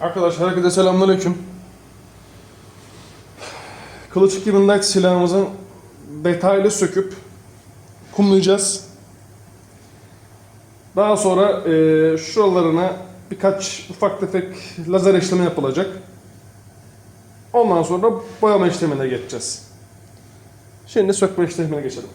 Arkadaşlar herkese selamünaleyküm. Kılıç 2000 Light silahımızı detaylı söküp kumlayacağız. Daha sonra eee şuralarına birkaç ufak tefek lazer işlemi yapılacak. Ondan sonra boyama işlemine geçeceğiz. Şimdi sökme işlemine geçelim.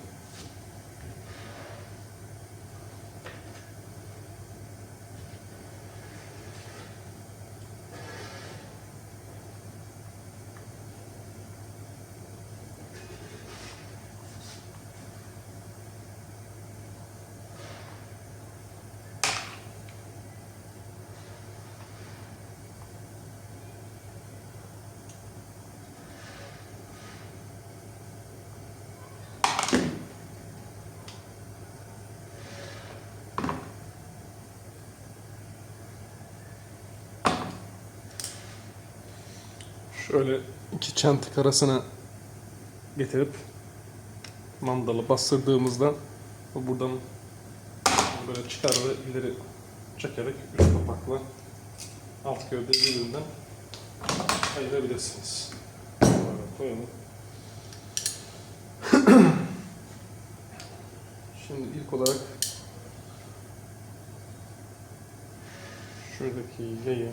Şöyle iki çentik arasına getirip mandalı bastırdığımızda buradan böyle çıkar ve ileri çekerek üst kapakla alt gövde birbirinden ayırabilirsiniz. Koyalım. Şimdi ilk olarak şuradaki yayı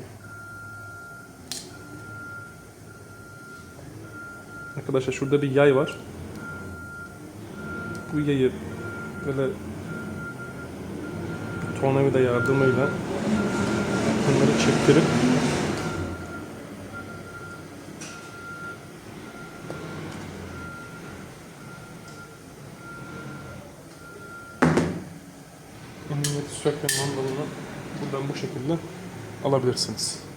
Arkadaşlar şurada bir yay var. Bu yayı böyle tornavida yardımıyla bunları çektirip emniyeti sökme mandalını buradan bu şekilde alabilirsiniz.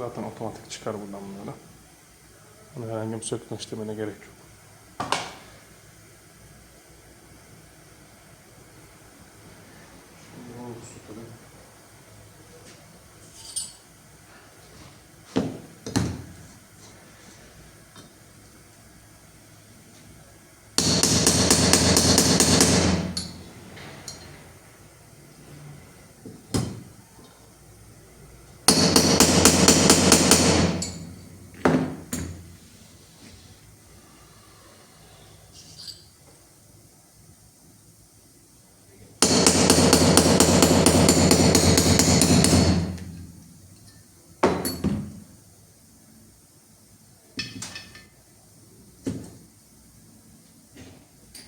Zaten otomatik çıkar buradan böyle. Hani herhangi bir sökme işlemine gerek yok. Şimdi onu da sökelim.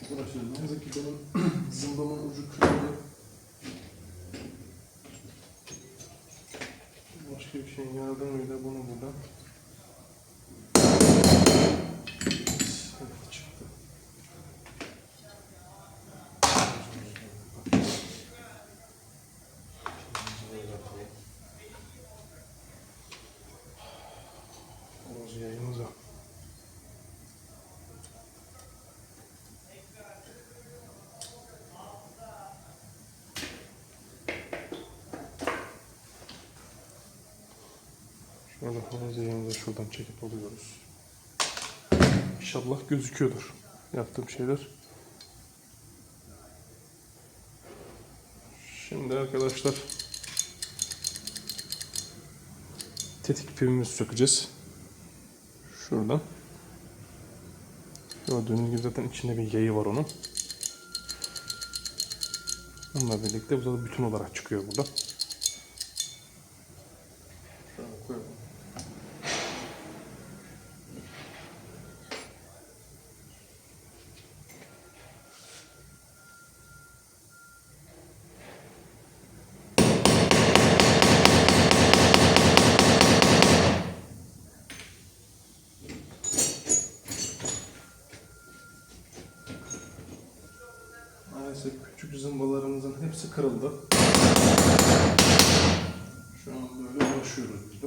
Arkadaşlar neyse ki benim zımbamın ucu kırıldı. Başka bir şeyin yardımıyla bunu buradan çıktı. Horoz yayınıza. Şöyle yayınıza şuradan çekip alıyoruz. İnşallah gözüküyordur yaptığım şeyler. Şimdi arkadaşlar tetik pimimizi sökeceğiz. Şuradan. Gördüğünüz gibi zaten içinde bir yayı var onun. Onunla birlikte bu da bütün olarak çıkıyor burada. Şöyle koyalım. Maalesef küçük zımbalarımızın hepsi kırıldı. Şu an böyle uğraşıyoruz biz de.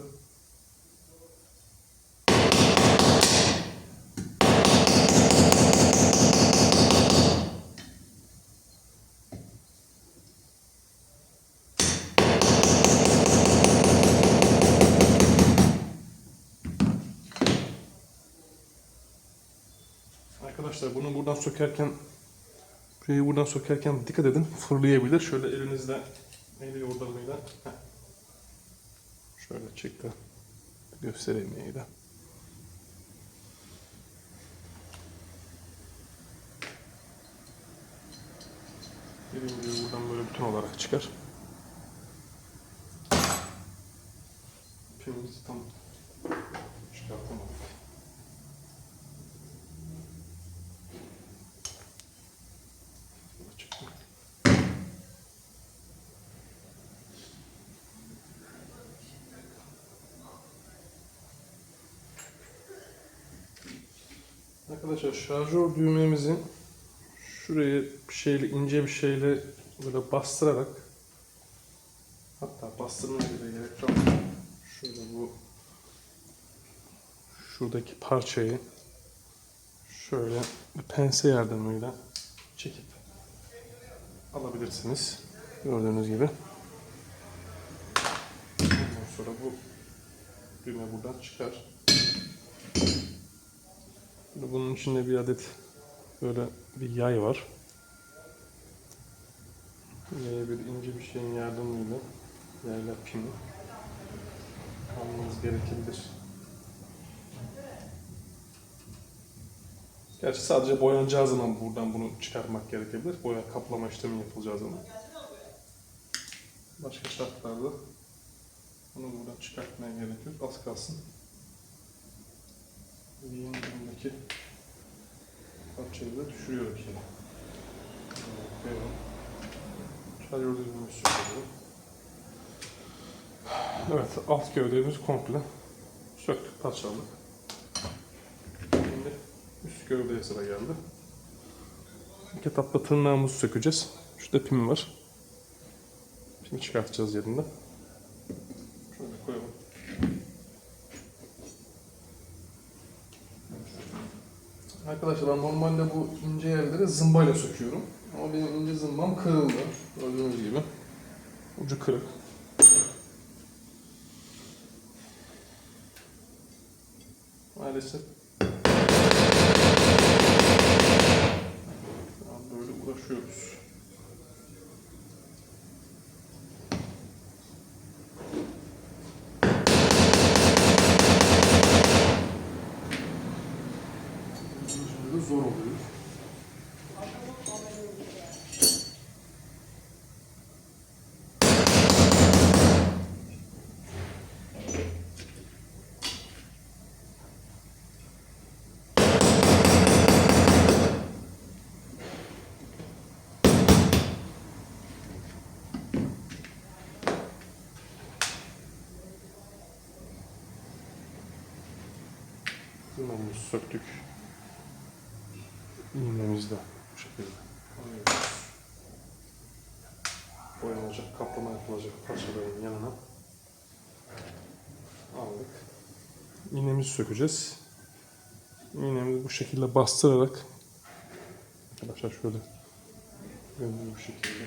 Arkadaşlar bunu buradan sökerken Burayı buradan sökerken dikkat edin fırlayabilir. Şöyle elinizle Neydi yordamıyla? Şöyle çıktı. Göstereyim neydi. Dediğim gibi buradan böyle bütün olarak çıkar. Pimimizi tam çıkartamadık. Arkadaşlar şarjör düğmemizin şurayı bir şeyle ince bir şeyle böyle bastırarak hatta bastırmaya bile gerek yok. Şöyle bu şuradaki parçayı şöyle bir pense yardımıyla çekip alabilirsiniz. Gördüğünüz gibi. Ondan sonra bu düğme buradan çıkar. Bunun içinde bir adet böyle bir yay var. Yaya bir ince bir şeyin yardımıyla yayla pimi almanız gerekebilir. Gerçi sadece boyanacağı zaman buradan bunu çıkarmak gerekebilir. Boya kaplama işlemi yapılacağı zaman. Başka şartlarda bunu buradan çıkartmaya gerek yok. Az kalsın. Yayın yanındaki parçayı da düşürüyorum şimdi. Koyalım. Şarjör düzgünümüz söküyorum. Evet, alt gövdemizi komple söktük, parçaladık. Şimdi üst gövdeye sıra geldi. İlk etapta tırnağımızı sökeceğiz. Şurada pimi var. Şimdi çıkartacağız yerinden. Şöyle koyalım. Arkadaşlar ben normalde bu ince yerleri zımbayla söküyorum. Ama benim ince zımbam kırıldı. Gördüğünüz gibi. Ucu kırık. Maalesef. Böyle uğraşıyoruz. Zor oluyor. Tırnağımızı söktük. İğnemizi de bu şekilde. Boyanacak, kaplama yapılacak parçaların yanına aldık. İğnemizi sökeceğiz. İğnemizi bu şekilde bastırarak arkadaşlar şöyle gördüğünüz bu şekilde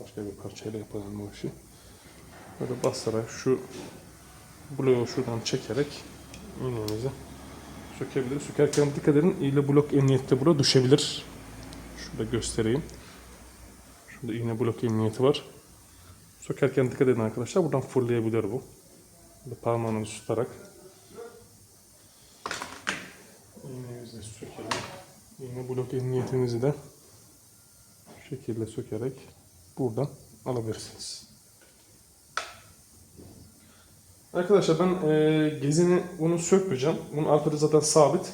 başka bir parçayla yapalım bu işi. Böyle basarak şu bloğu şuradan çekerek iğnemizi sökebiliriz. Sökerken dikkat edin iğne blok emniyette burada düşebilir. Şurada göstereyim. Şurada iğne blok emniyeti var. Sökerken dikkat edin arkadaşlar. Buradan fırlayabilir bu. Burada parmağınızı tutarak iğnemizi sökelim. İğne blok emniyetinizi de şekilde sökerek buradan alabilirsiniz. Arkadaşlar ben e, gezini bunu sökmeyeceğim. Bunun arkada zaten sabit.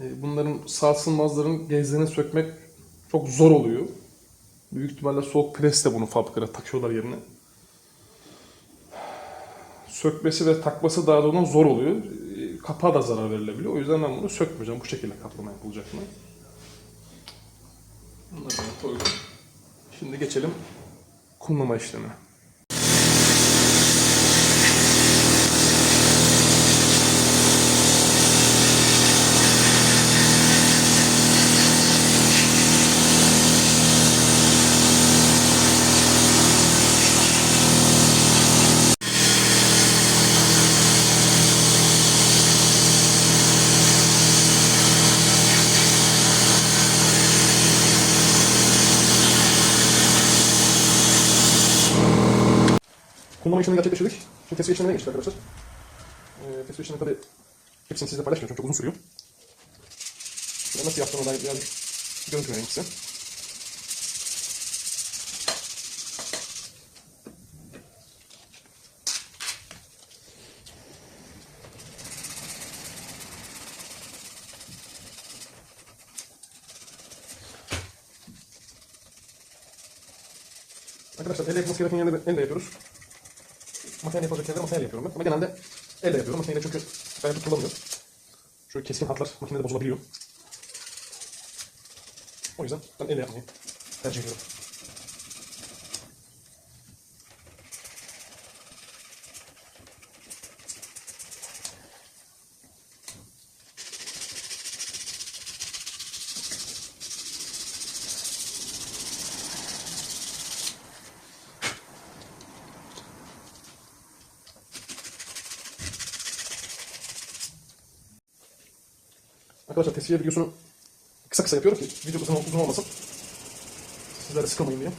E, bunların sarsılmazların gezlerini sökmek çok zor oluyor. Büyük ihtimalle soğuk presle bunu fabrikada takıyorlar yerine. Sökmesi ve takması daha da ondan zor oluyor. E, kapağa da zarar verilebiliyor. O yüzden ben bunu sökmeyeceğim. Bu şekilde kaplama yapılacak mı? Bunları koydum. Şimdi geçelim kumlama işlemine. Tonlama işlemini gerçekleştirdik. Şimdi tesviye işlemine geçtik arkadaşlar. Ee, tesviye işlemini tabii hepsini sizle paylaşmıyorum. Çok uzun sürüyor. Ben nasıl yaptığımı dair birazcık görüntü vereyim size. Arkadaşlar elle yapılması gereken yerleri elle yapıyoruz. Makineyle yapılacak yerleri makineyle yapıyorum ben. Ama genelde elle yapıyorum. Makineyle çünkü gayet tutturulamıyor. Şöyle keskin hatlar makinede bozulabiliyor. O yüzden ben elle yapmayı tercih ediyorum. Arkadaşlar tesviye videosunu kısa kısa yapıyorum ki video uzun, uzun olmasın. Sizler de sıkılmayın diye.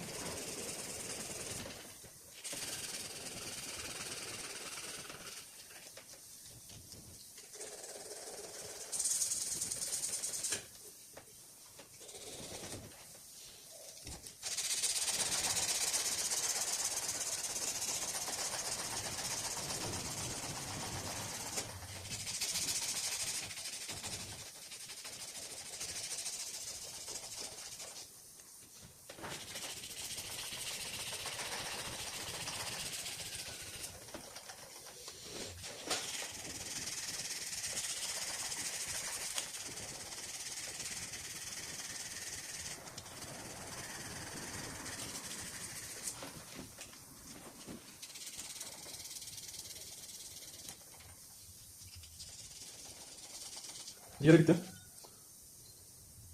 Diğeri bitti.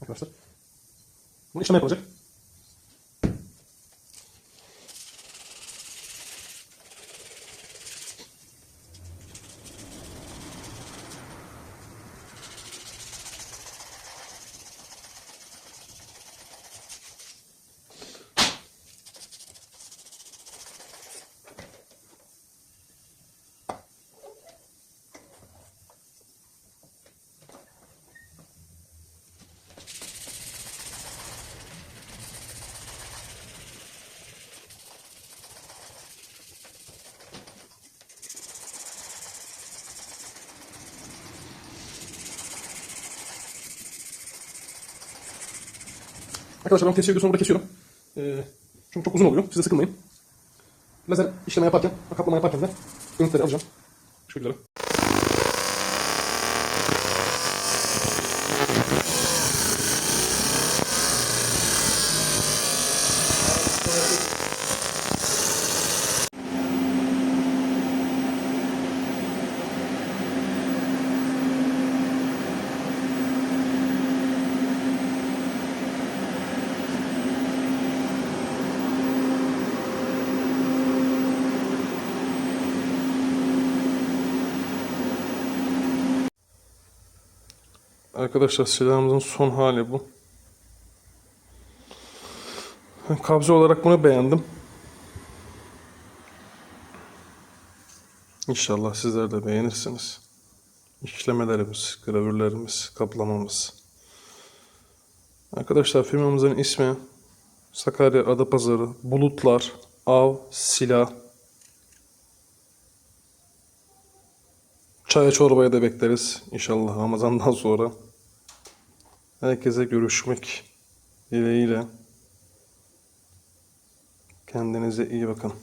Arkadaşlar. Bunu işlem yapılacak. Arkadaşlar ben tesviye videosunu burada kesiyorum. Ee, çünkü çok uzun oluyor. Siz de sıkılmayın. Lazer işleme yaparken, kaplama yaparken de görüntüleri alacağım. Şu Arkadaşlar silahımızın son hali bu. Kabze olarak bunu beğendim. İnşallah sizler de beğenirsiniz. İşlemelerimiz, gravürlerimiz, kaplamamız. Arkadaşlar firmamızın ismi Sakarya Adapazarı Bulutlar Av Silah Çaya çorbaya da bekleriz inşallah Ramazan'dan sonra. Herkese görüşmek dileğiyle. Kendinize iyi bakın.